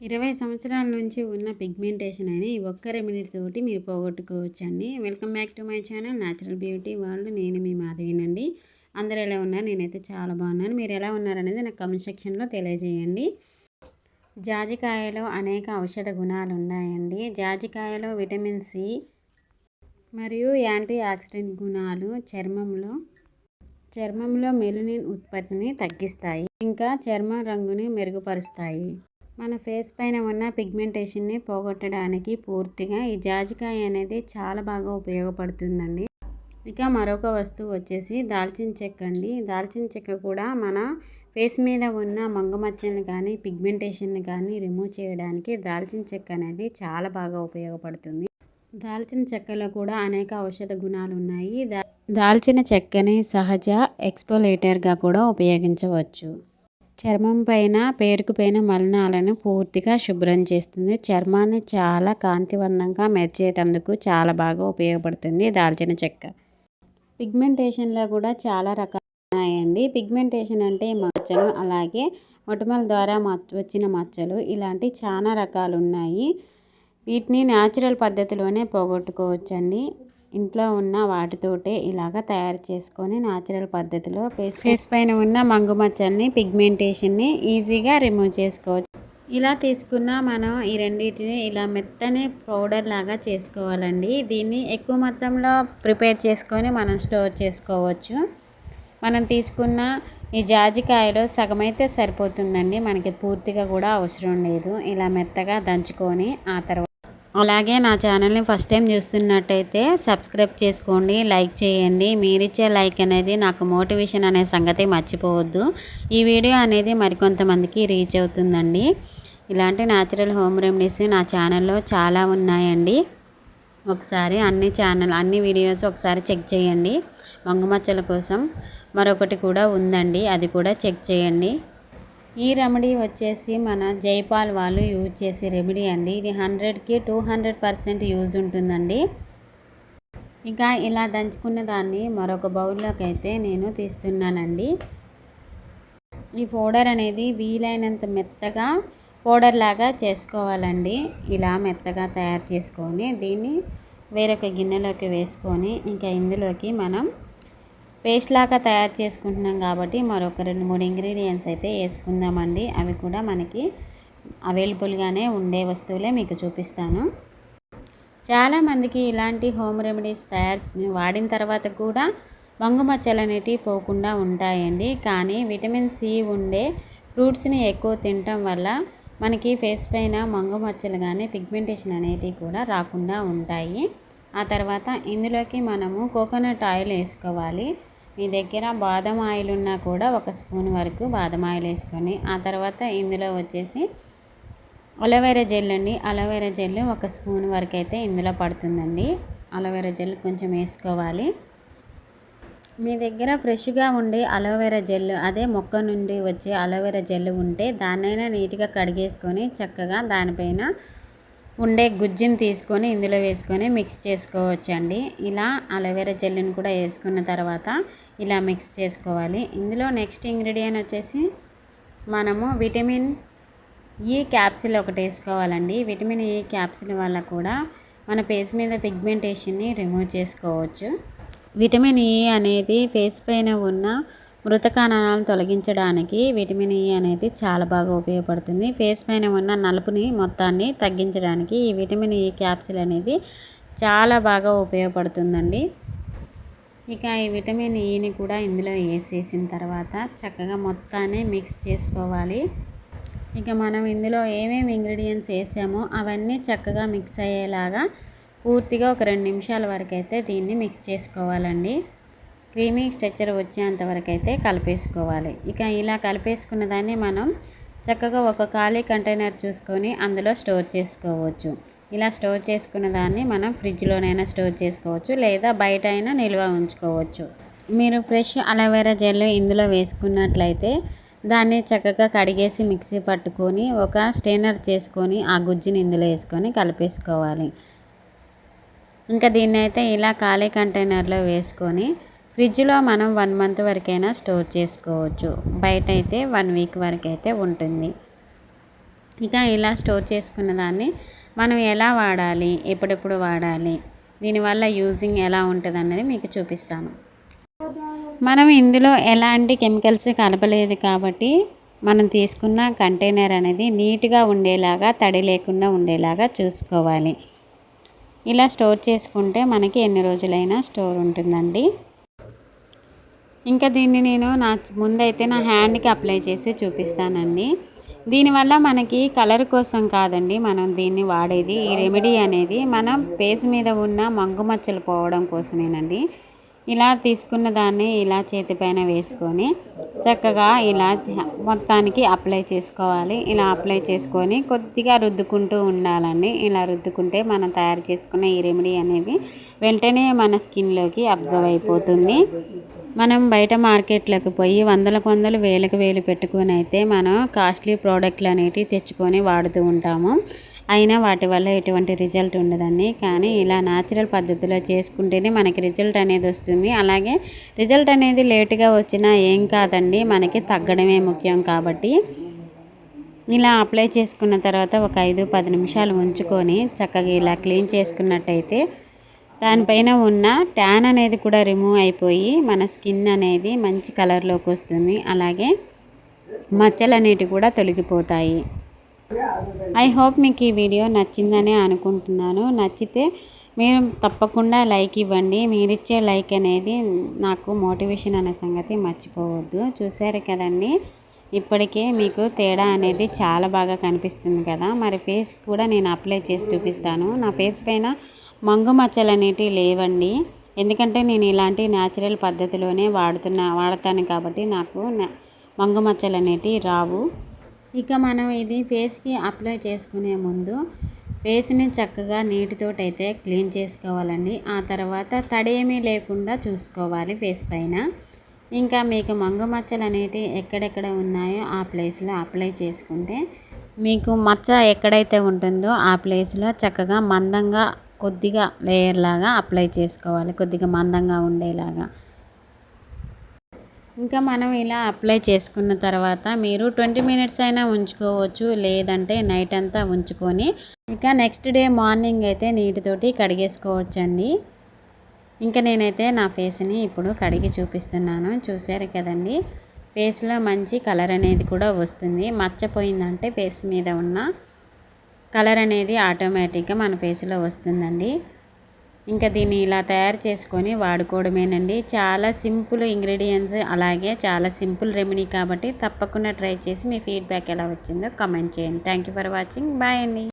ఇరవై సంవత్సరాల నుంచి ఉన్న పిగ్మెంటేషన్ అని ఈ ఒక్క రెమెడీ తోటి మీరు పోగొట్టుకోవచ్చండి. Welcome back to my channel natural beauty world. నేను మీ మాధవినండి. అందరూ ఎలా ఉన్నారు? నేనైతే చాలా బాగున్నాను. మీరు ఎలా ఉన్నారనేది నాకు కమెంట్ సెక్షన్లో తెలియజేయండి. జాజికాయలో అనేక ఔషధ గుణాలు ఉన్నాయండి. జాజికాయలో విటమిన్ సి మరియు యాంటీ ఆక్సిడెంట్ గుణాలు చర్మంలో చర్మంలో మెలనిన్ ఉత్పత్తిని తగ్గిస్తాయి. ఇంకా చర్మం రంగుని మెరుగుపరుస్తాయి. మన ఫేస్ పైన ఉన్న పిగ్మెంటేషన్ని పోగొట్టడానికి పూర్తిగా ఈ జాజికాయ అనేది చాలా బాగా ఉపయోగపడుతుందండి. ఇక మరొక వస్తువు వచ్చేసి దాల్చిన చెక్క అండి. దాల్చిన చెక్క కూడా మన ఫేస్ మీద ఉన్న మంగమచ్చని కానీ పిగ్మెంటేషన్ని కానీ రిమూవ్ చేయడానికి దాల్చిన చెక్క అనేది చాలా బాగా ఉపయోగపడుతుంది. దాల్చిన చెక్కలో కూడా అనేక ఔషధ గుణాలు ఉన్నాయి. దాల్చిన చెక్కని సహజ ఎక్స్పోలేటర్గా కూడా ఉపయోగించవచ్చు. చర్మం పైన పేరుకుపోయిన మలినాలను పూర్తిగా శుభ్రం చేస్తుంది. చర్మాన్ని చాలా కాంతివంతంగా మెరిచేటందుకు చాలా బాగా ఉపయోగపడుతుంది దాల్చిన చెక్క. పిగ్మెంటేషన్లో కూడా చాలా రకాలు ఉన్నాయండి పిగ్మెంటేషన్ అంటే మచ్చలు అలాగే మొటిమల ద్వారా వచ్చిన మచ్చలు. ఇలాంటి చాలా రకాలు ఉన్నాయి వీటిని న్యాచురల్ పద్ధతిలోనే పోగొట్టుకోవచ్చండి. ఇంట్లో ఉన్న వాటితోటే ఇలాగ తయారు చేసుకొని న్యాచురల్ పద్ధతిలో ఫేస్ ఫేస్ పైన ఉన్న మంగు మచ్చల్ని పిగ్మెంటేషన్ని ఈజీగా రిమూవ్ చేసుకోవచ్చు. ఇలా తీసుకున్న మనం ఈ రెండింటిని ఇలా మెత్తని పౌడర్ లాగా చేసుకోవాలండి. దీన్ని ఎక్కువ మొత్తంలో ప్రిపేర్ చేసుకొని మనం స్టోర్ చేసుకోవచ్చు. మనం తీసుకున్న ఈ జాజికాయలో సగమైతే సరిపోతుందండి. మనకి పూర్తిగా కూడా అవసరం లేదు. ఇలా మెత్తగా దంచుకొని ఆ తర్వాత అలాగే నా ఛానల్ని ఫస్ట్ టైం చూస్తున్నట్టయితే సబ్స్క్రైబ్ చేసుకోండి లైక్ చేయండి. మీరిచ్చే లైక్ అనేది నాకు మోటివేషన్ అనే సంగతి మర్చిపోవద్దు. ఈ వీడియో అనేది మరికొంతమందికి రీచ్ అవుతుందండి. ఇలాంటి న్యాచురల్ హోమ్ రెమెడీస్ నా ఛానల్లో చాలా ఉన్నాయండి. ఒకసారి అన్ని ఛానల్ అన్ని వీడియోస్ ఒకసారి చెక్ చేయండి. వంగమచ్చల కోసం మరొకటి కూడా ఉందండి. అది కూడా చెక్ చేయండి. ఈ రెమెడీ వచ్చేసి మన జైపాల్ వాళ్ళు యూజ్ చేసే రెమెడీ అండి. ఇది హండ్రెడ్కి టూ హండ్రెడ్ పర్సెంట్ యూజ్ ఉంటుందండి. ఇంకా ఇలా దంచుకున్న దాన్ని మరొక బౌల్లోకి అయితే నేను తీస్తున్నానండి. ఈ పౌడర్ అనేది వీలైనంత మెత్తగా పౌడర్ లాగా చేసుకోవాలండి. ఇలా మెత్తగా తయారు చేసుకొని దీన్ని వేరొక గిన్నెలోకి వేసుకొని ఇంకా ఇందులోకి మనం పేస్ట్ లాగా తయారు చేసుకుంటున్నాం కాబట్టి మరొక రెండు మూడు ఇంగ్రీడియంట్స్ అయితే వేసుకుందామండి. అవి కూడా మనకి అవైలబుల్గానే ఉండే వస్తువులే మీకు చూపిస్తాను. చాలామందికి ఇలాంటి హోమ్ రెమెడీస్ తయారు వాడిన తర్వాత కూడా వంగు మచ్చలు అనేటివి పోకుండా ఉంటాయండి. కానీ విటమిన్ సి ఉండే ఫ్రూట్స్ని ఎక్కువ తినటం వల్ల మనకి ఫేస్ పైన మంగు మచ్చలు కానీ పిగ్మెంటేషన్ అనేది కూడా రాకుండా ఉంటాయి. ఆ తర్వాత ఇందులోకి మనము కోకోనట్ ఆయిల్ వేసుకోవాలి. మీ దగ్గర బాదం ఆయిల్ ఉన్నా కూడా ఒక స్పూన్ వరకు బాదం ఆయిల్ వేసుకొని ఆ తర్వాత ఇందులో వచ్చేసి అలోవెరా జెల్ అండి. అలోవెరా జెల్ ఒక స్పూన్ వరకు అయితే ఇందులో పడుతుందండి. అలోవెరా జెల్ కొంచెం వేసుకోవాలి. మీ దగ్గర ఫ్రెష్గా ఉండే అలోవెరా జెల్ అదే మొక్క నుండి వచ్చే అలోవెరా జెల్ ఉంటే దాన్నైనా నీట్గా కడిగేసుకొని చక్కగా దానిపైన ఉండే గుజ్జుని తీసుకొని ఇందులో వేసుకొని మిక్స్ చేసుకోవచ్చండి. ఇలా అలోవెరా జెల్ని కూడా వేసుకున్న తర్వాత ఇలా మిక్స్ చేసుకోవాలి. ఇందులో నెక్స్ట్ ఇంగ్రీడియంట్ వచ్చేసి మనము విటమిన్ ఈ క్యాప్సిల్ ఒకటి వేసుకోవాలండి. విటమిన్ ఈ క్యాప్సిల్ వల్ల కూడా మన ఫేస్ మీద పిగ్మెంటేషన్ని రిమూవ్ చేసుకోవచ్చు. విటమిన్ ఈ అనేది ఫేస్ పైన ఉన్న మృత కణాలను తొలగించడానికి విటమిన్ ఈ అనేది చాలా బాగా ఉపయోగపడుతుంది. ఫేస్ పైన ఉన్న నలుపుని మొత్తాన్ని తగ్గించడానికి ఈ విటమిన్ ఈ క్యాప్సిల్ అనేది చాలా బాగా ఉపయోగపడుతుందండి. ఇక ఈ విటమిన్ e ఈని కూడా ఇందులో వేసేసిన తర్వాత చక్కగా మొత్తాన్ని మిక్స్ చేసుకోవాలి. ఇక మనం ఇందులో ఏమేమి ఇంగ్రీడియంట్స్ వేసామో అవన్నీ చక్కగా మిక్స్ అయ్యేలాగా పూర్తిగా ఒక రెండు నిమిషాల వరకు అయితే దీన్ని మిక్స్ చేసుకోవాలండి. క్రీమీ స్ట్రెచ్చర్ వచ్చేంత వరకు అయితే కలిపేసుకోవాలి. ఇక ఇలా కలిపేసుకున్న దాన్ని మనం చక్కగా ఒక ఖాళీ కంటైనర్ చూసుకొని అందులో స్టోర్ చేసుకోవచ్చు. ఇలా స్టోర్ చేసుకున్న దాన్ని మనం ఫ్రిడ్జ్లోనైనా స్టోర్ చేసుకోవచ్చు లేదా బయట అయినా నిల్వ ఉంచుకోవచ్చు. మీరు ఫ్రెష్ అలోవెరా జెల్ ఇందులో వేసుకున్నట్లయితే దాన్ని చక్కగా కడిగేసి మిక్సీ పట్టుకొని ఒక స్టెయినర్ చేసుకొని ఆ గుజ్జుని ఇందులో వేసుకొని కలిపేసుకోవాలి. ఇంకా దీన్ని అయితే ఇలా ఖాళీ కంటైనర్లో వేసుకొని ఫ్రిడ్జ్లో మనం వన్ మంత్ వరకైనా స్టోర్ చేసుకోవచ్చు. బయట అయితే వన్ వీక్ వరకు అయితే ఉంటుంది. ఇక ఇలా స్టోర్ చేసుకున్న దాన్ని మనం ఎలా వాడాలి? ఎప్పుడెప్పుడు వాడాలి? దీనివల్ల యూజింగ్ ఎలా ఉంటుంది అన్నది మీకు చూపిస్తాను. మనం ఇందులో ఎలాంటి కెమికల్స్ కలపలేదు కాబట్టి మనం తీసుకున్న కంటైనర్ అనేది నీట్గా ఉండేలాగా తడి లేకుండా ఉండేలాగా చూసుకోవాలి. ఇలా స్టోర్ చేసుకుంటే మనకి ఎన్ని రోజులైనా స్టోర్ ఉంటుందండి. ఇంకా దీన్ని నేను నా ముందైతే నా హ్యాండ్కి అప్లై చేసి చూపిస్తానండి. దీనివల్ల మనకి కలర్ కోసం కాదండి మనం దీన్ని వాడేది. ఈ రెమెడీ అనేది మనం ఫేస్ మీద ఉన్న మంగు మచ్చలు పోవడం కోసమేనండి. ఇలా తీసుకున్న దాన్ని ఇలా చేతిపైన వేసుకొని చక్కగా ఇలా మొత్తానికి అప్లై చేసుకోవాలి. ఇలా అప్లై చేసుకొని కొద్దిగా రుద్దుకుంటూ ఉండాలండి. ఇలా రుద్దుకుంటే మనం తయారు చేసుకున్న ఈ రెమెడీ అనేది వెంటనే మన స్కిన్లోకి అబ్జర్వ్ అయిపోతుంది. మనం బయట మార్కెట్లకు పోయి వందలకు వందలు వేలకు వేలు పెట్టుకొని అయితే మనం కాస్ట్లీ ప్రోడక్ట్లు అనేటివి తెచ్చుకొని వాడుతూ ఉంటాము. అయినా వాటి వల్ల ఎటువంటి రిజల్ట్ ఉండదండి. కానీ ఇలా న్యాచురల్ పద్ధతిలో చేసుకుంటేనే మనకి రిజల్ట్ అనేది వస్తుంది. అలాగే రిజల్ట్ అనేది లేటుగా వచ్చినా ఏం కాదండి మనకి తగ్గడమే ముఖ్యం కాబట్టి. ఇలా అప్లై చేసుకున్న తర్వాత ఒక ఐదు పది నిమిషాలు ఉంచుకొని చక్కగా ఇలా క్లీన్ చేసుకున్నట్టయితే దానిపైన ఉన్న ట్యాన్ అనేది కూడా రిమూవ్ అయిపోయి మన స్కిన్ అనేది మంచి కలర్లోకి వస్తుంది. అలాగే మచ్చలు అనేటివి కూడా తొలగిపోతాయి. ఐ హోప్ మీకు ఈ వీడియో నచ్చిందనే అనుకుంటున్నాను. నచ్చితే మీరు తప్పకుండా లైక్ ఇవ్వండి. మీరిచ్చే లైక్ అనేది నాకు మోటివేషన్ అనే సంగతి మర్చిపోవద్దు. చూసారు కదండి? ఇప్పటికే మీకు తేడా అనేది చాలా బాగా కనిపిస్తుంది కదా? మరి ఫేస్ కూడా నేను అప్లై చేసి చూపిస్తాను. నా ఫేస్ పైన మంగు మచ్చలు అనేటివి లేవండి. ఎందుకంటే నేను ఇలాంటి న్యాచురల్ పద్ధతిలోనే వాడుతున్నా వాడతాను కాబట్టి నాకు మంగు మచ్చలు అనేటివి రావు. ఇక మనం ఇది ఫేస్కి అప్లై చేసుకునే ముందు ఫేస్ని చక్కగా నీటితోటైతే అయితే క్లీన్ చేసుకోవాలండి. ఆ తర్వాత తడి ఏమీ లేకుండా చూసుకోవాలి ఫేస్ పైన. ఇంకా మీకు మంగు మచ్చలు అనేటివి ఎక్కడెక్కడ ఉన్నాయో ఆ ప్లేస్లో అప్లై చేసుకుంటే మీకు మచ్చ ఎక్కడైతే ఉంటుందో ఆ ప్లేస్లో చక్కగా మందంగా కొద్దిగా లేయర్ లాగా అప్లై చేసుకోవాలి. కొద్దిగా మందంగా ఉండేలాగా. ఇంకా మనం ఇలా అప్లై చేసుకున్న తర్వాత మీరు ట్వంటీ మినిట్స్ అయినా ఉంచుకోవచ్చు. లేదంటే నైట్ అంతా ఉంచుకొని. ఇక నెక్స్ట్ డే మార్నింగ్ అయితే నీటితోటి కడిగేసుకోవచ్చండి. ఇంకా నేనైతే నా ఫేస్ని ఇప్పుడు కడిగి చూపిస్తున్నాను. చూసారు కదండి? ఫేస్లో మంచి కలర్ అనేది కూడా వస్తుంది. మచ్చపోయిందంటే ఫేస్ మీద ఉన్న కలర్ అనేది ఆటోమేటిక్గా మన ఫేస్లో వస్తుందండి. ఇంకా దీన్ని ఇలా తయారు చేసుకొని వాడుకోవడమేనండి. చాలా సింపుల్ ఇంగ్రీడియంట్స్ అలాగే చాలా సింపుల్ రెమెడీ కాబట్టి తప్పకుండా ట్రై చేసి మీ ఫీడ్బ్యాక్ ఎలా వచ్చిందో కమెంట్ చేయండి. Thank you for watching. Bye అండి.